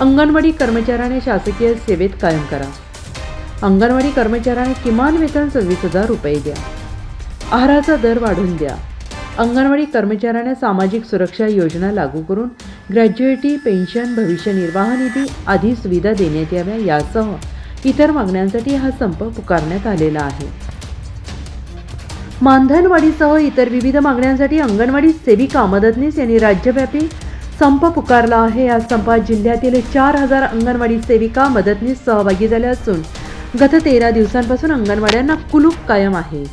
अंगणवाडी कर्मचाऱ्याने शासकीय सेवेत कायम करा. अंगणवाडी कर्मचाऱ्याने किमान वेतन सव्वीस हजार रुपये द्या. आहाराचा दर वाढवून द्या. अंगणवाडी कर्मचाऱ्यांना सामाजिक सुरक्षा योजना लागू करून ग्रॅज्युएटी पेन्शन भविष्य निर्वाह निधी आदी सुविधा देण्यात याव्या यासह इतर मागण्यांसाठी हा संप पुकारण्यात आलेला आहे. मानधनवाढीसह इतर विविध मागण्यांसाठी अंगणवाडी सेविका मदतनीस यांनी राज्यव्यापी संप पुकारला आहे. या संपात जिल्ह्यातील चार हजार अंगणवाडी सेविका मदतनीस सहभागी झाल्या असून गत तेरा दिवसांपासून अंगणवाड्यांना कुलूप कायम आहे.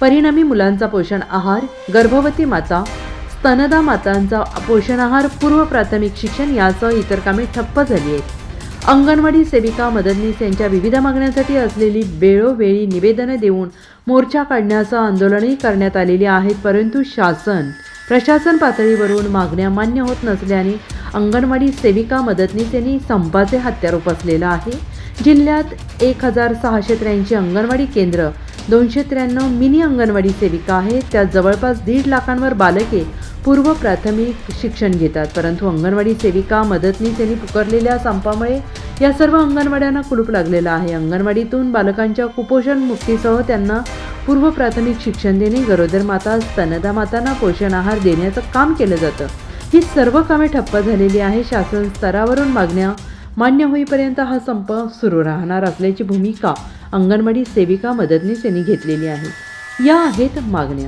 परिणामी मुलांचा पोषण आहार गर्भवती माता स्तनदा मातांचा पोषण आहार पूर्व प्राथमिक शिक्षण यासह इतर कामे ठप्प झाली आहेत. अंगणवाडी सेविका मदतनीस यांच्या विविध मागण्यांसाठी असलेली वेळोवेळी निवेदनं देऊन मोर्चा काढण्यासह आंदोलनही करण्यात आलेली आहेत परंतु शासन प्रशासन पातळीवरून मागण्या मान्य होत नसल्याने अंगणवाडी सेविका मदतनीस यांनी संपाचे हत्यार उपसलेलं आहे. जिल्ह्यात एक हजार सहाशे त्र्याऐंशी अंगणवाडी केंद्र दोनशे त्र्याण्णव मिनी अंगणवाडी सेविका आहेत. त्यात जवळपास दीड लाखांवर बालके पूर्व प्राथमिक शिक्षण घेतात. परंतु अंगणवाडी सेविका मदतनीस यांनी पुकारलेल्या संपामुळे या सर्व अंगणवाड्यांना कुलूप लागलेलं आहे. अंगणवाडीतून बालकांच्या कुपोषण मुक्तीसह त्यांना पूर्व प्राथमिक शिक्षण देणे गरोदर माता स्तनदा मातांना पोषण आहार देण्याचं काम केलं जातं. ही सर्व कामे ठप्प झालेली आहे. शासन स्तरावरून मागण्या मान्य होईपर्यंत हा संप सुरू राहणार असल्याची भूमिका अंगणवाडी सेविका मदतनीस यांनी घेतलेली आहे. या आहेत मागण्या.